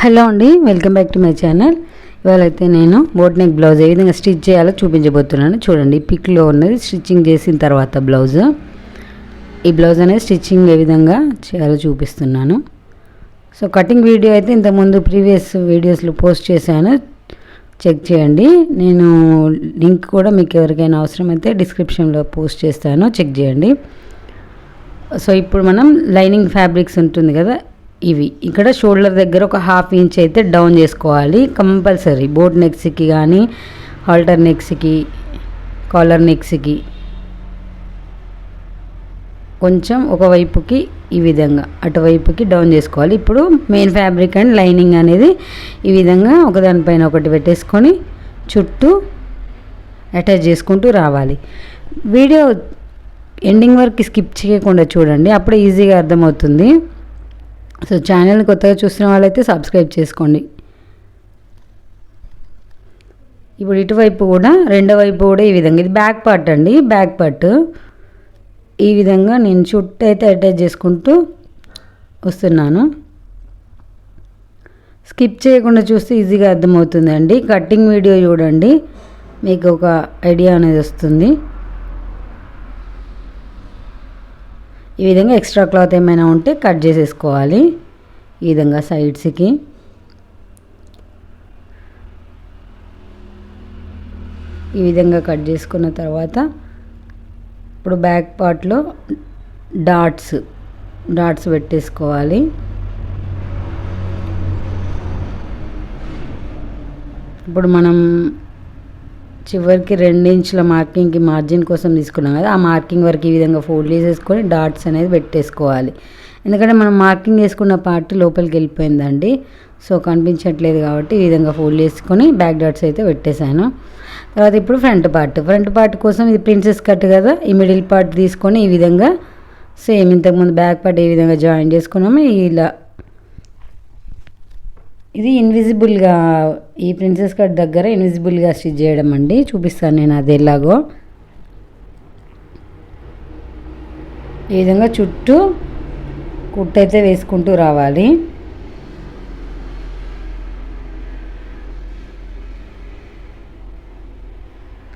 Hello అండి welcome back to my channel. ఇవాళైతే నేను boat neck blouse ఏ విధంగా స్టిచ్ చేయాలో చూపించబోతున్నాను. చూడండి పిక్లో ఉన్నది స్టిచ్చింగ్ చేసిన తర్వాత బ్లౌజ్. ఈ బ్లౌజ్ అనేది స్టిచ్చింగ్ ఏ విధంగా చేయాలో చూపిస్తున్నాను. సో కటింగ్ వీడియో అయితే ఇంతకుముందు ప్రీవియస్ వీడియోస్లో పోస్ట్ చేశాను. చెక్ చేయండి. నేను లింక్ కూడా మీకు ఎవరికైనా అవసరమైతే డిస్క్రిప్షన్లో పోస్ట్ చేస్తాను. చెక్ చేయండి. సో ఇప్పుడు మనం లైనింగ్ ఫ్యాబ్రిక్స్ ఉంటుంది కదా ఇవి. ఇక్కడ షోల్డర్ దగ్గర ఒక హాఫ్ ఇంచ్ అయితే డౌన్ చేసుకోవాలి. కంపల్సరీ. బోట్ నెక్స్కి కానీ హాల్టర్ నెక్స్కి కాలర్ నెక్స్కి కొంచెం ఒకవైపుకి ఈ విధంగా అటువైపుకి డౌన్ చేసుకోవాలి. ఇప్పుడు మెయిన్ ఫ్యాబ్రిక్ అండ్ లైనింగ్ అనేది ఈ విధంగా ఒకదానిపైన ఒకటి పెట్టేసుకొని చుట్టూ అటాచ్ చేసుకుంటూ రావాలి. వీడియో ఎండింగ్ వరకు స్కిప్ చేయకుండా చూడండి. అప్పుడు ఈజీగా అర్థమవుతుంది. సో ఛానల్ కొత్తగా చూస్తున్న వాళ్ళైతే సబ్స్క్రైబ్ చేసుకోండి. ఇప్పుడు ఇటువైపు కూడా రెండో వైపు కూడా ఈ విధంగా. ఇది బ్యాక్ పార్ట్ అండి బ్యాక్ పార్ట్. ఈ విధంగా నేను చుట్టూ అయితే అటాచ్ చేసుకుంటూ వస్తున్నాను. స్కిప్ చేయకుండా చూస్తే ఈజీగా అర్థమవుతుందండి. కటింగ్ వీడియో చూడండి మీకు ఒక ఐడియా అనేది వస్తుంది. ఈ విధంగా ఎక్స్ట్రా క్లాత్ ఏమైనా ఉంటే కట్ చేసేసుకోవాలి ఈ విధంగా సైడ్స్కి. ఈ విధంగా కట్ చేసుకున్న తర్వాత ఇప్పుడు బ్యాక్ పార్ట్లో డాట్స్ డాట్స్ పెట్టేసుకోవాలి. ఇప్పుడు మనం చివరికి రెండించుల మార్కింగ్కి మార్జిన్ కోసం తీసుకున్నాం కదా ఆ మార్కింగ్ వరకు ఈ విధంగా ఫోల్డ్ చేసేసుకొని డాట్స్ అనేది పెట్టేసుకోవాలి. ఎందుకంటే మనం మార్కింగ్ చేసుకున్న పార్ట్ లోపలికి వెళ్ళిపోయిందండి. సో కనిపించట్లేదు కాబట్టి ఈ విధంగా ఫోల్డ్ చేసుకొని బ్యాక్ డాట్స్ అయితే పెట్టేశాను. తర్వాత ఇప్పుడు ఫ్రంట్ పార్ట్. ఫ్రంట్ పార్ట్ కోసం ఇది ప్రిన్సెస్ కట్ కదా ఈ మిడిల్ పార్ట్ తీసుకొని ఈ విధంగా సేమ్ ఇంతకుముందు బ్యాక్ పార్ట్ ఏ విధంగా జాయిన్ చేసుకున్నామో ఇలా ఇది ఇన్విజిబుల్గా ఈ ప్రిన్సెస్ కట్ దగ్గర ఇన్విజిబుల్గా స్టిచ్ చేయడం అండి. చూపిస్తాను నేను అది ఎలాగో. ఈ విధంగా చుట్టూ కుట్టైతే వేసుకుంటూ రావాలి.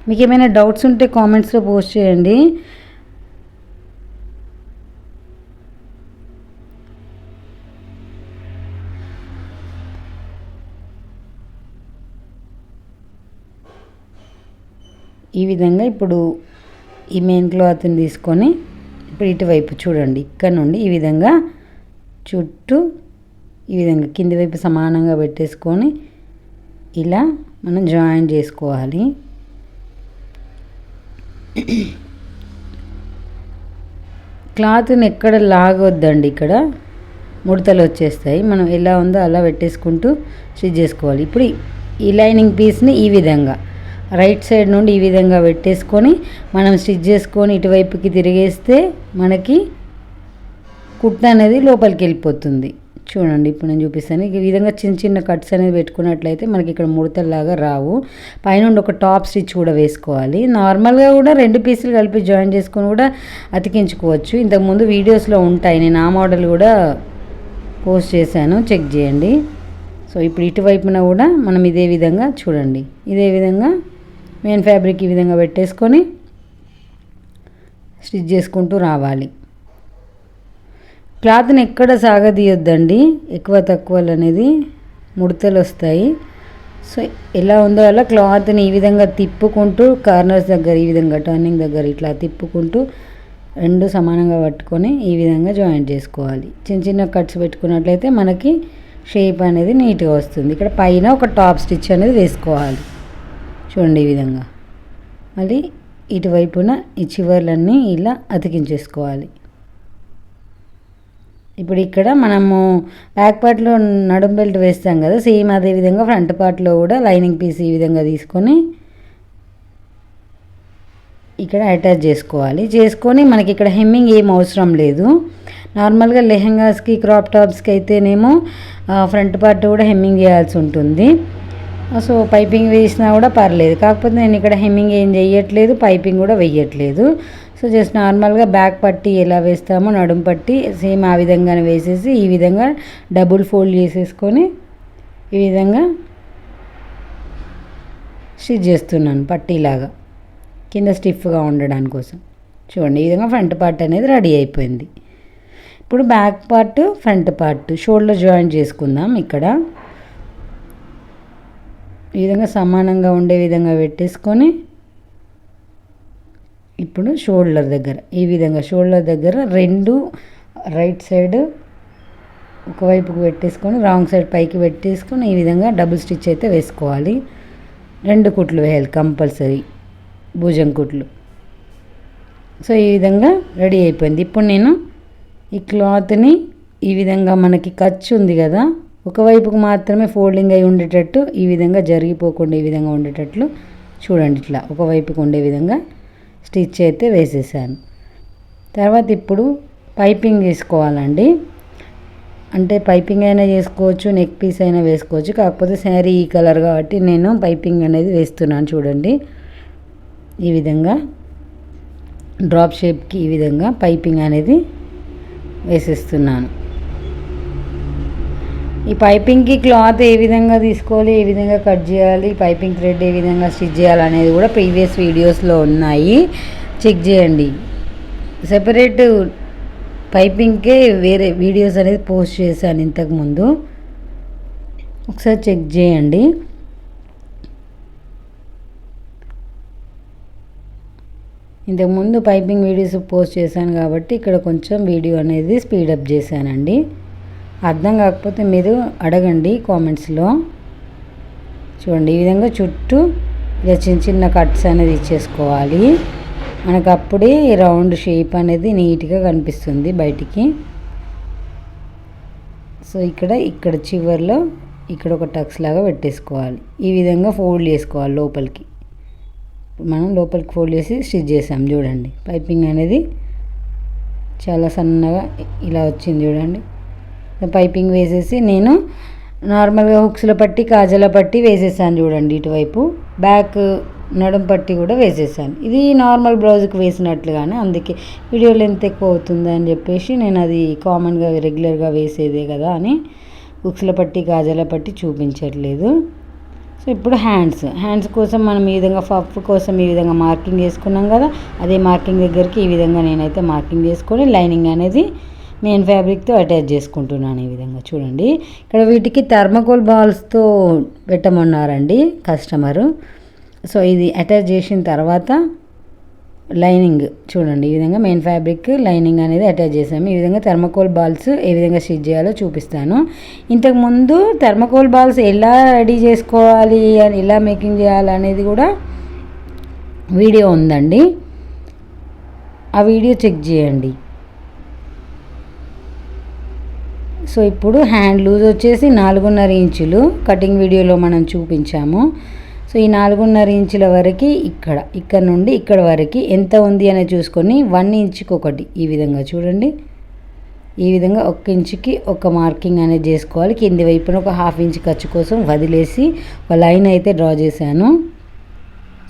మీకు ఏమైనా డౌట్స్ ఉంటే కామెంట్స్లో పోస్ట్ చేయండి. ఈ విధంగా ఇప్పుడు ఈ మెయిన్ క్లాత్ని తీసుకొని ఇప్పుడు ఇటువైపు చూడండి ఇక్కడ నుండి ఈ విధంగా చుట్టూ ఈ విధంగా కింది వైపు సమానంగా పెట్టేసుకొని ఇలా మనం జాయిన్ చేసుకోవాలి. క్లాత్ని ఎక్కడ లాగొద్దండి ఇక్కడ? ముడతలు వచ్చేస్తాయి. మనం ఎలా ఉందో అలా పెట్టేసుకుంటూ స్టిచ్ చేసుకోవాలి. ఇప్పుడు ఈ లైనింగ్ పీస్ని ఈ విధంగా రైట్ సైడ్ నుండి ఈ విధంగా పెట్టేసుకొని మనం స్టిచ్ చేసుకొని ఇటువైపుకి తిరిగేస్తే మనకి కుట్ట అనేది లోపలికి వెళ్ళిపోతుంది. చూడండి ఇప్పుడు నేను చూపిస్తాను. ఈ విధంగా చిన్న చిన్న కట్స్ అనేది పెట్టుకున్నట్లయితే మనకి ఇక్కడ ముడతల్లాగా రావు. పైన ఒక టాప్ స్టిచ్ కూడా వేసుకోవాలి. నార్మల్గా కూడా రెండు పీసులు కలిపి జాయిన్ చేసుకొని కూడా అతికించుకోవచ్చు. ఇంతకుముందు వీడియోస్లో ఉంటాయి. నేను ఆ మోడల్ కూడా పోస్ట్ చేశాను. చెక్ చేయండి. సో ఇప్పుడు ఇటువైపున కూడా మనం ఇదే విధంగా చూడండి. ఇదే విధంగా మెయిన్ ఫ్యాబ్రిక్ ఈ విధంగా పెట్టేసుకొని స్టిచ్ చేసుకుంటూ రావాలి. క్లాత్ని ఎక్కడ సాగదీయొద్దండి. ఎక్కువ తక్కువలు అనేది ముడతలు వస్తాయి సో ఎలా ఉందో అలా క్లాత్ని ఈ విధంగా తిప్పుకుంటూ కార్నర్స్ దగ్గర ఈ విధంగా టర్నింగ్ దగ్గర ఇట్లా తిప్పుకుంటూ రెండు సమానంగా పట్టుకొని ఈ విధంగా జాయింట్ చేసుకోవాలి. చిన్న చిన్న కట్స్ పెట్టుకున్నట్లయితే మనకి షేప్ అనేది నీట్గా వస్తుంది. ఇక్కడ పైన ఒక టాప్ స్టిచ్ అనేది వేసుకోవాలి. చూడండి ఈ విధంగా. మళ్ళీ ఇటువైపున ఈ చివర్లన్నీ ఇలా అతికించేసుకోవాలి. ఇప్పుడు ఇక్కడ మనము బ్యాక్ పార్ట్లో నడుం బెల్ట్ వేస్తాం కదా సేమ్ అదే విధంగా ఫ్రంట్ పార్ట్లో కూడా లైనింగ్ పీస్ ఈ విధంగా తీసుకొని ఇక్కడ అటాచ్ చేసుకోవాలి. చేసుకొని మనకి ఇక్కడ హెమ్మింగ్ ఏం అవసరం లేదు. నార్మల్గా లెహెంగాస్కి క్రాప్ టాప్స్కి అయితేనేమో ఫ్రంట్ పార్ట్ కూడా హెమ్మింగ్ చేయాల్సి ఉంటుంది. సో పైపింగ్ వేసినా కూడా పర్లేదు. కాకపోతే నేను ఇక్కడ హెమ్మింగ్ ఏం చేయట్లేదు పైపింగ్ కూడా వేయట్లేదు సో జస్ట్ నార్మల్గా బ్యాక్ పట్టి ఎలా వేస్తామో నడుము పట్టి సేమ్ ఆ విధంగానే వేసేసి ఈ విధంగా డబుల్ ఫోల్డ్ చేసేసుకొని ఈ విధంగా స్టిచ్ చేస్తున్నాను పట్టీలాగా. కింద స్టిఫ్గా ఉండడానికి కోసం. చూడండి ఈ విధంగా ఫ్రంట్ పార్ట్ అనేది రెడీ అయిపోయింది. ఇప్పుడు back part front part shoulder joint చేసుకుందాం ఇక్కడ. ఈ విధంగా సమానంగా ఉండే విధంగా పెట్టేసుకొని ఇప్పుడు షోల్డర్ దగ్గర ఈ విధంగా షోల్డర్ దగ్గర రెండు రైట్ సైడ్ ఒకవైపుకు పెట్టేసుకొని రాంగ్ సైడ్ పైకి పెట్టేసుకొని ఈ విధంగా డబుల్ స్టిచ్ అయితే వేసుకోవాలి. రెండు కుట్లు వేయాలి కంపల్సరీ భుజం కుట్లు. సో ఈ విధంగా రెడీ అయిపోయింది. ఇప్పుడు నేను ఈ క్లాత్ని ఈ విధంగా మనకి ఖర్చు ఉంది కదా ఒకవైపుకు మాత్రమే ఫోల్డింగ్ అయి ఉండేటట్టు ఈ విధంగా జరిగిపోకుండా ఈ విధంగా ఉండేటట్లు చూడండి ఇట్లా. ఒకవైపుకు ఉండే విధంగా స్టిచ్ అయితే వేసేసాను. తర్వాత ఇప్పుడు పైపింగ్ చేసుకోవాలండి అంటే పైపింగ్ అయినా చేసుకోవచ్చు నెక్ పీస్ అయినా వేసుకోవచ్చు. కాకపోతే శారీ ఈ కలర్ కాబట్టి నేను పైపింగ్ అనేది వేస్తున్నాను చూడండి. ఈ విధంగా డ్రాప్ షేప్కి ఈ విధంగా పైపింగ్ అనేది వేసేస్తున్నాను. ఈ పైపింగ్కి క్లాత్ ఏ విధంగా తీసుకోవాలి ఏ విధంగా కట్ చేయాలి పైపింగ్ థ్రెడ్ ఏ విధంగా స్టిచ్ చేయాలి అనేది కూడా ప్రీవియస్ వీడియోస్లో ఉన్నాయి. చెక్ చేయండి. సెపరేట్ పైపింగ్కే వేరే వీడియోస్ అనేది పోస్ట్ చేశాను ఇంతకుముందు ఒకసారి చెక్ చేయండి. ఇంతకుముందు పైపింగ్ వీడియోస్ పోస్ట్ చేశాను కాబట్టి ఇక్కడ కొంచెం వీడియో అనేది స్పీడప్ చేశానండి. అర్థం కాకపోతే మీరు అడగండి కామెంట్స్లో. చూడండి ఈ విధంగా చుట్టూ ఇలా చిన్న చిన్న కట్స్ అనేది ఇచ్చేసుకోవాలి. మనకు అప్పుడే రౌండ్ షేప్ అనేది నీట్గా కనిపిస్తుంది బయటికి. సో ఇక్కడ ఇక్కడ చివర్లో ఇక్కడ ఒక టక్స్ లాగా పెట్టేసుకోవాలి. ఈ విధంగా ఫోల్డ్ చేసుకోవాలి లోపలికి. మనం లోపలికి ఫోల్డ్ చేసి స్టిచ్ చేసాం చూడండి. పైపింగ్ అనేది చాలా సన్నగా ఇలా వచ్చింది చూడండి. పైపింగ్ వేసేసి నేను నార్మల్గా హుక్స్లో పట్టి కాజల పట్టి వేసేసాను చూడండి ఇటువైపు. బ్యాక్ నడుం పట్టి కూడా వేసేసాను. ఇది నార్మల్ బ్లౌజ్కి వేసినట్లుగానే అందుకే వీడియో లెంత్ ఎక్కువ అవుతుంది అని చెప్పేసి నేను అది కామన్గా రెగ్యులర్గా వేసేదే కదా అని హుక్స్ల పట్టి కాజల పట్టి చూపించట్లేదు. సో ఇప్పుడు హ్యాండ్స్. హ్యాండ్స్ కోసం మనం ఈ విధంగా పఫ్ కోసం ఈ విధంగా మార్కింగ్ చేసుకున్నాం కదా అదే మార్కింగ్ దగ్గరికి ఈ విధంగా నేనైతే మార్కింగ్ చేసుకొని లైనింగ్ అనేది మెయిన్ ఫ్యాబ్రిక్తో అటాచ్ చేసుకుంటున్నాను ఈ విధంగా. చూడండి. ఇక్కడ వీటికి థర్మకోల్ బాల్స్తో పెట్టమన్నారండి కస్టమరు. సో ఇది అటాచ్ చేసిన తర్వాత లైనింగ్ చూడండి. ఈ విధంగా మెయిన్ ఫ్యాబ్రిక్ లైనింగ్ అనేది అటాచ్ చేసాము. ఈ విధంగా థర్మకోల్ బాల్స్ ఏ విధంగా స్టిచ్ చేయాలో చూపిస్తాను. ఇంతకుముందు థర్మకోల్ బాల్స్ ఎలా రెడీ చేసుకోవాలి అని ఎలా మేకింగ్ చేయాలి అనేది కూడా వీడియో ఉందండి. ఆ వీడియో చెక్ చేయండి. సో ఇప్పుడు హ్యాండ్ లూజ్ వచ్చేసి నాలుగున్నర ఇంచులు. కటింగ్ వీడియోలో మనం చూపించాము. సో ఈ నాలుగున్నర ఇంచుల వరకు ఇక్కడ ఇక్కడ నుండి ఇక్కడ వరకు ఎంత ఉంది అనేది చూసుకొని వన్ ఇంచుకి ఒకటి ఈ విధంగా చూడండి. ఈ విధంగా ఒక ఇంచుకి ఒక మార్కింగ్ అనేది చేసుకోవాలి. కింది వైపున ఒక హాఫ్ ఇంచ్ ఖర్చు కోసం వదిలేసి ఒక లైన్ అయితే డ్రా చేశాను.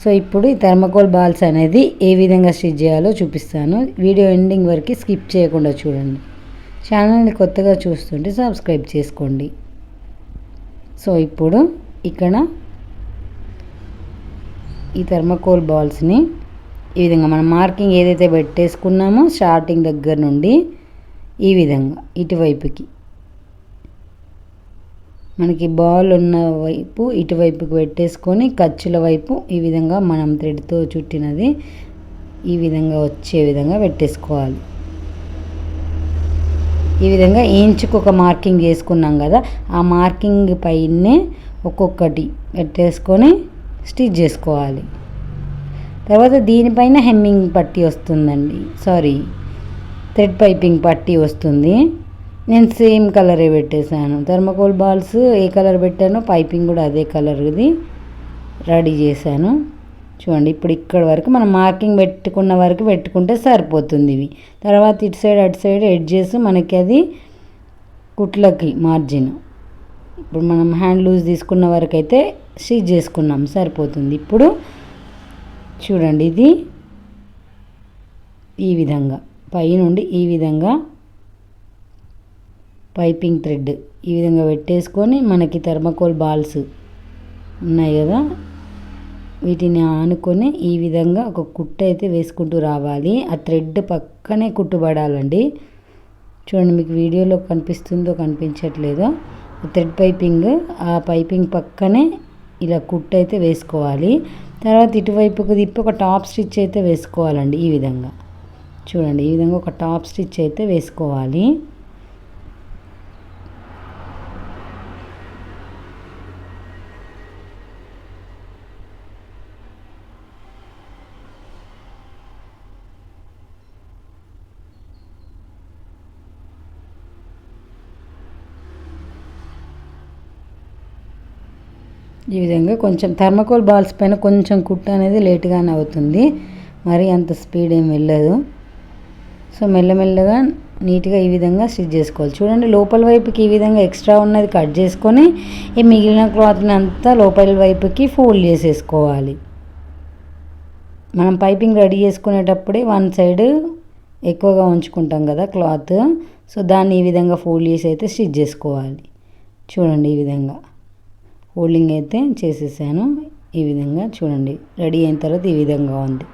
సో ఇప్పుడు ఈ థర్మకోల్ బాల్స్ అనేది ఏ విధంగా స్టిచ్ చేయాలో చూపిస్తాను. వీడియో ఎండింగ్ వరకు స్కిప్ చేయకుండా చూడండి. ఛానల్ని కొత్తగా చూస్తుంటే సబ్స్క్రైబ్ చేసుకోండి. సో ఇప్పుడు ఇక్కడ ఈ థర్మకోల్ బాల్స్ని ఈ విధంగా మనం మార్కింగ్ ఏదైతే పెట్టేసుకున్నామో స్టార్టింగ్ దగ్గర నుండి ఈ విధంగా ఇటువైపుకి. మనకి బాల్ ఉన్న వైపు ఇటువైపుకి పెట్టేసుకొని ఖర్చుల వైపు ఈ విధంగా మనం థ్రెడ్తో చుట్టినది ఈ విధంగా వచ్చే విధంగా పెట్టేసుకోవాలి. ఈ విధంగా ఇంచుకు ఒక మార్కింగ్ చేసుకున్నాం కదా ఆ మార్కింగ్ పైనే ఒక్కొక్కటి పెట్టేసుకొని స్టిచ్ చేసుకోవాలి. తర్వాత దీనిపైన హెమ్మింగ్ పట్టి వస్తుందండి సారీ థ్రెడ్ పైపింగ్ పట్టి వస్తుంది. నేను సేమ్ కలరే పెట్టేశాను థర్మకోల్ బాల్స్ ఏ కలర్ పెట్టానో పైపింగ్ కూడా అదే కలర్ది రెడీ చేశాను. చూడండి ఇప్పుడు ఇక్కడ వరకు మనం మార్కింగ్ పెట్టుకున్న వరకు పెట్టుకుంటే సరిపోతుంది ఇవి. తర్వాత ఇటు సైడ్ అటు సైడ్ ఎడ్జెస్ మనకి అది కుట్లకి మార్జిన్ ఇప్పుడు మనం హ్యాండ్ లూజ్ తీసుకున్న వరకు అయితే స్టిచ్ చేసుకున్నాం సరిపోతుంది. ఇప్పుడు చూడండి ఇది ఈ విధంగా పై నుండి ఈ విధంగా పైపింగ్ థ్రెడ్ ఈ విధంగా పెట్టేసుకొని మనకి థర్మకోల్ బాల్స్ ఉన్నాయి కదా వీటిని ఆనుకొని ఈ విధంగా ఒక కుట్టు అయితే వేసుకుంటూ రావాలి. ఆ థ్రెడ్ పక్కనే కుట్టుబడాలండి. చూడండి మీకు వీడియోలో కనిపిస్తుందో కనిపించట్లేదో. థ్రెడ్ పైపింగ్ ఆ పైపింగ్ పక్కనే ఇలా కుట్టు అయితే వేసుకోవాలి. తర్వాత ఇటువైపుకు తిప్పి ఒక టాప్ స్టిచ్ అయితే వేసుకోవాలండి ఈ విధంగా. చూడండి ఈ విధంగా ఒక టాప్ స్టిచ్ అయితే వేసుకోవాలి. ఈ విధంగా కొంచెం థర్మకోల్ బాల్స్ పైన కొంచెం కుట్ట అనేది లేట్గానే అవుతుంది. మరి అంత స్పీడ్ ఏం వెళ్ళదు. సో మెల్లమెల్లగా నీట్గా ఈ విధంగా స్టిచ్ చేసుకోవాలి. చూడండి లోపల వైపుకి ఈ విధంగా ఎక్స్ట్రా ఉన్నది కట్ చేసుకొని ఈ మిగిలిన క్లాత్ని అంతా లోపల వైపుకి ఫోల్డ్ చేసేసుకోవాలి. మనం పైపింగ్ రెడీ చేసుకునేటప్పుడే వన్ సైడ్ ఎక్కువగా ఉంచుకుంటాం కదా క్లాత్. సో దాన్ని ఈ విధంగా ఫోల్డ్ చేసి అయితే స్టిచ్ చేసుకోవాలి. చూడండి ఈ విధంగా. ఫోల్డింగ్ అయితే చేసేసాను. ఈ విధంగా చూడండి. రెడీ అయిన తర్వాత ఈ విధంగా ఉంది.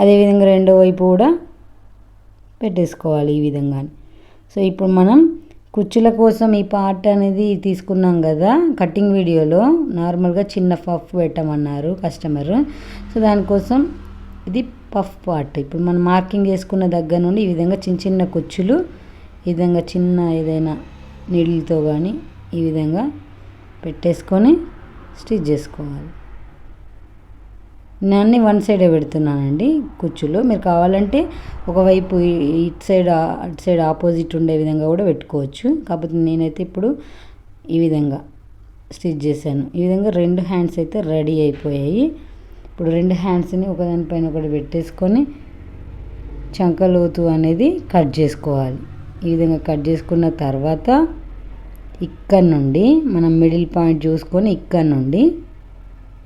అదేవిధంగా రెండో వైపు కూడా పెట్టేసుకోవాలి ఈ విధంగా సో ఇప్పుడు మనం కుచ్చుల కోసం ఈ పార్ట్ అనేది తీసుకున్నాం కదా కటింగ్ వీడియోలో. నార్మల్గా చిన్న పఫ్ పెట్టమన్నారు కస్టమర్. సో దానికోసం ఇది పఫ్ పార్ట్. ఇప్పుడు మనం మార్కింగ్ చేసుకున్న దగ్గర నుండి ఈ విధంగా చిన్న చిన్న కుచ్చులు ఈ విధంగా చిన్న ఏదైనా నీళ్ళతో కానీ ఈ విధంగా పెట్టేసుకొని స్టిచ్ చేసుకోవాలి. నేను అన్ని వన్ సైడే పెడుతున్నానండి కుచ్చులు. మీరు కావాలంటే ఒకవైపు ఇటు సైడ్ అటు సైడ్ ఆపోజిట్ ఉండే విధంగా కూడా పెట్టుకోవచ్చు. కాకపోతే నేనైతే ఇప్పుడు ఈ విధంగా స్టిచ్ చేశాను. ఈ విధంగా రెండు హ్యాండ్స్ అయితే రెడీ అయిపోయాయి. ఇప్పుడు రెండు హ్యాండ్స్ని ఒకదానిపైన ఒకటి పెట్టేసుకొని చంకలోతు అనేది కట్ చేసుకోవాలి. ఈ విధంగా కట్ చేసుకున్న తర్వాత ఇక్కడ నుండి మనం మిడిల్ పాయింట్ చూసుకొని ఇక్కడ నుండి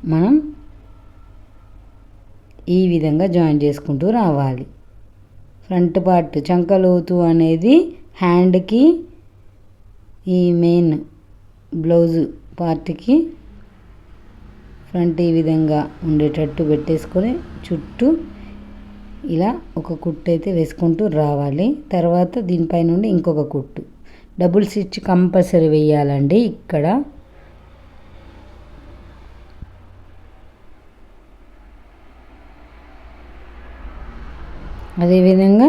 మనం ఈ విధంగా జాయిన్ చేసుకుంటూ రావాలి. ఫ్రంట్ పార్ట్ చంకలోతు అనేది హ్యాండ్కి ఈ మెయిన్ బ్లౌజ్ పార్ట్కి ఫ్రంట్ ఈ విధంగా ఉండేటట్టు పెట్టేసుకొని చుట్టూ ఇలా ఒక కుట్టు అయితే వేసుకుంటూ రావాలి. తర్వాత దీనిపై నుండి ఇంకొక కుట్టు. డబుల్ స్టిచ్ కంపల్సరీ వేయాలండి ఇక్కడ. అదేవిధంగా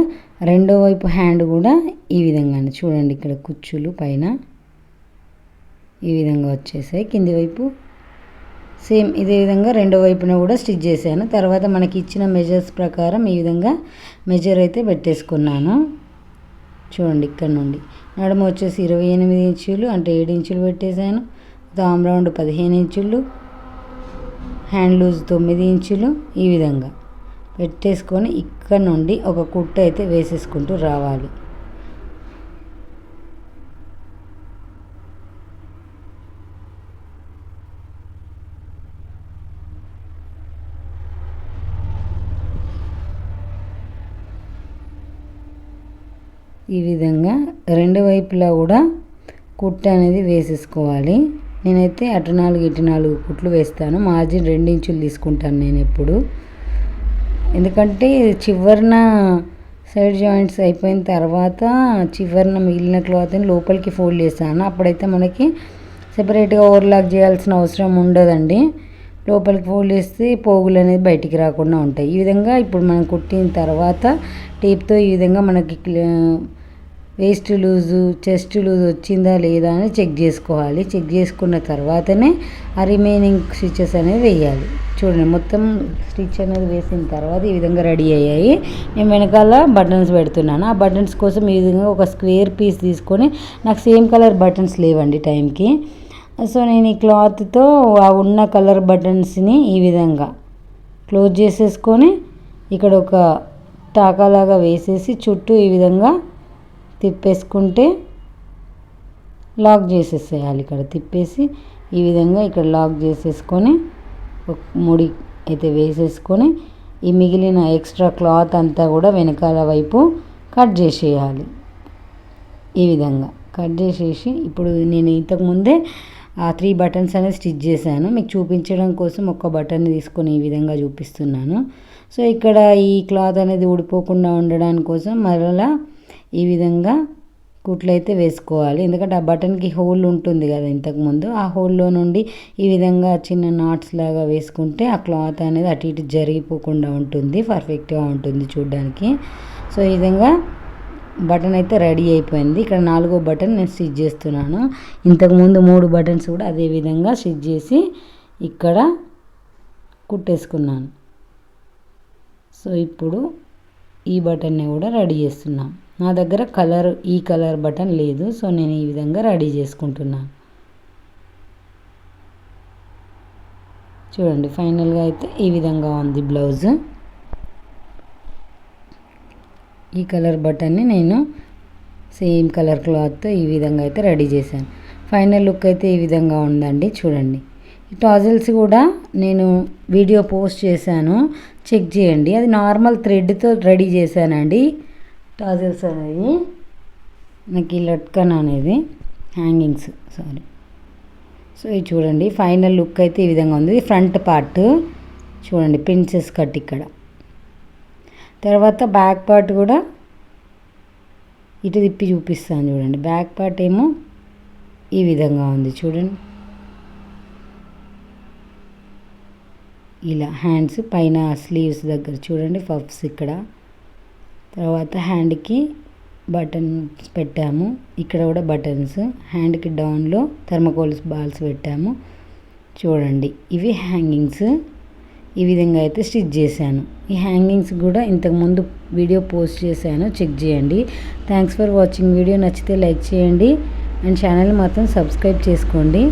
రెండో వైపు హ్యాండ్ కూడా ఈ విధంగానే చూడండి ఇక్కడ కుచ్చులు పైన. ఈ విధంగా వచ్చేసాయి. కింది వైపు సేమ్ ఇదే విధంగా రెండో వైపున కూడా స్టిచ్ చేశాను. తర్వాత మనకి ఇచ్చిన మెజర్స్ ప్రకారం ఈ విధంగా మెజర్ అయితే పెట్టేసుకున్నాను. చూడండి ఇక్కడ నుండి. నడుము వచ్చేసి ఇరవై ఎనిమిది ఇంచులు అంటే ఏడు ఇంచులు పెట్టేశాను. దామ్ రౌండ్ పదిహేను ఇంచులు హ్యాండ్ లూజ్ తొమ్మిది ఇంచులు ఈ విధంగా. పెట్టేసుకొని ఇక్కడ నుండి ఒక కుట్ట అయితే వేసేసుకుంటూ రావాలి. ఈ విధంగా రెండు వైపులా కూడా కుట్ట అనేది వేసేసుకోవాలి. నేనైతే అటు నాలుగు ఇటు నాలుగు కుట్లు వేస్తాను. మార్జిన్ రెండు ఇంచులు తీసుకుంటాను నేను ఎప్పుడు. ఎందుకంటే చివరిన సైడ్ జాయింట్స్ అయిపోయిన తర్వాత చివరిన మిగిలిన క్లాత్ని లోపలికి ఫోల్డ్ చేస్తాను. అప్పుడైతే మనకి సెపరేట్గా ఓవర్లాక్ చేయాల్సిన అవసరం ఉండదండి. లోపలికి ఫోల్డ్ చేస్తే పోగులు అనేది బయటికి రాకుండా ఉంటాయి. ఈ విధంగా ఇప్పుడు మనం కుట్టిన తర్వాత టేప్తో ఈ విధంగా మనకి వేస్ట్ లూజు చెస్ట్ లూజ్ వచ్చిందా లేదా అని చెక్ చేసుకోవాలి. చెక్ చేసుకున్న తర్వాతనే ఆ రిమైనింగ్ స్టిచెస్ అనేది వేయాలి. చూడండి మొత్తం స్టిచ్ అనేది వేసిన తర్వాత ఈ విధంగా రెడీ అయ్యాయి. నేను వెనకాల బటన్స్ పెడుతున్నాను. ఆ బటన్స్ కోసం ఈ విధంగా ఒక స్క్వేర్ పీస్ తీసుకొని నాకు సేమ్ కలర్ బటన్స్ లేవండి టైంకి. సో నేను ఈ క్లాత్తో ఆ ఉన్న కలర్ బటన్స్ని ఈ విధంగా క్లోజ్ చేసేసుకొని ఇక్కడ ఒక టాకాలాగా వేసేసి చుట్టూ ఈ విధంగా తిప్పేసుకుంటే లాక్ చేసేసేయాలి ఇక్కడ. తిప్పేసి ఈ విధంగా ఇక్కడ లాక్ చేసేసుకొని ఒక ముడి అయితే వేసేసుకొని ఈ మిగిలిన ఎక్స్ట్రా క్లాత్ అంతా కూడా వెనకాల వైపు కట్ చేసేయాలి. ఈ విధంగా కట్ చేసేసి ఇప్పుడు నేను ఇంతకుముందే ఆ త్రీ బటన్స్ అనేది స్టిచ్ చేశాను. మీకు చూపించడం కోసం ఒక బటన్ తీసుకొని ఈ విధంగా చూపిస్తున్నాను. సో ఇక్కడ ఈ క్లాత్ అనేది ఊడిపోకుండా ఉండడానికి కోసం మరలా ఈ విధంగా కుట్లు అయితే వేసుకోవాలి. ఎందుకంటే ఆ బటన్కి హోల్ ఉంటుంది కదా ఇంతకుముందు ఆ హోల్లో నుండి ఈ విధంగా చిన్న నాట్స్ లాగా వేసుకుంటే ఆ క్లాత్ అనేది అటు ఇటు జరిగిపోకుండా ఉంటుంది. పర్ఫెక్ట్గా ఉంటుంది చూడడానికి. సో ఈ విధంగా బటన్ అయితే రెడీ అయిపోయింది. ఇక్కడ నాలుగో బటన్ నేను స్టిచ్ చేస్తున్నాను. ఇంతకుముందు మూడు బటన్స్ కూడా అదే విధంగా స్టిచ్ చేసి ఇక్కడ కుట్టేసుకున్నాను. సో ఇప్పుడు ఈ బటన్ని కూడా రెడీ చేస్తున్నాం. నా దగ్గర కలర్ ఈ కలర్ బటన్ లేదు సో నేను ఈ విధంగా రెడీ చేసుకుంటున్నాను చూడండి ఫైనల్గా అయితే ఈ విధంగా ఉంది బ్లౌజ్. ఈ కలర్ బటన్ని నేను సేమ్ కలర్ క్లాత్తో ఈ విధంగా అయితే రెడీ చేశాను. ఫైనల్ లుక్ అయితే ఈ విధంగా ఉందండి చూడండి. ఈ టాజిల్స్ కూడా నేను వీడియో పోస్ట్ చేశాను. చెక్ చేయండి అది నార్మల్ థ్రెడ్తో రెడీ చేశానండి. టాజిల్స్ అనేవి నాకు ఈ లట్కన్ అనేది హ్యాంగింగ్స్ సారీ. సో ఇది చూడండి. ఫైనల్ లుక్ అయితే ఈ విధంగా ఉంది. Front part. చూడండి పిన్సెస్ కట్ ఇక్కడ. తర్వాత బ్యాక్ పార్ట్ కూడా ఇటు తిప్పి చూపిస్తాను చూడండి. బ్యాక్ పార్ట్ ఏమో ఈ విధంగా ఉంది చూడండి. ఇలా హ్యాండ్స్ పైన స్లీవ్స్ దగ్గర చూడండి పఫ్స్ ఇక్కడ. తర్వాత హ్యాండ్కి బటన్స్ పెట్టాము. ఇక్కడ కూడా బటన్స్. హ్యాండ్కి డౌన్లో థర్మకోల్స్ బాల్స్ పెట్టాము. చూడండి ఇవి హ్యాంగింగ్స్. ఈ విధంగా అయితే స్టిచ్ చేశాను. ఈ హ్యాంగింగ్స్ కూడా ఇంతకుముందు వీడియో పోస్ట్ చేశాను. చెక్ చేయండి. Thanks for watching. వీడియో నచ్చితే లైక్ చేయండి. అండ్ ఛానల్ మాత్రం సబ్స్క్రైబ్ చేసుకోండి.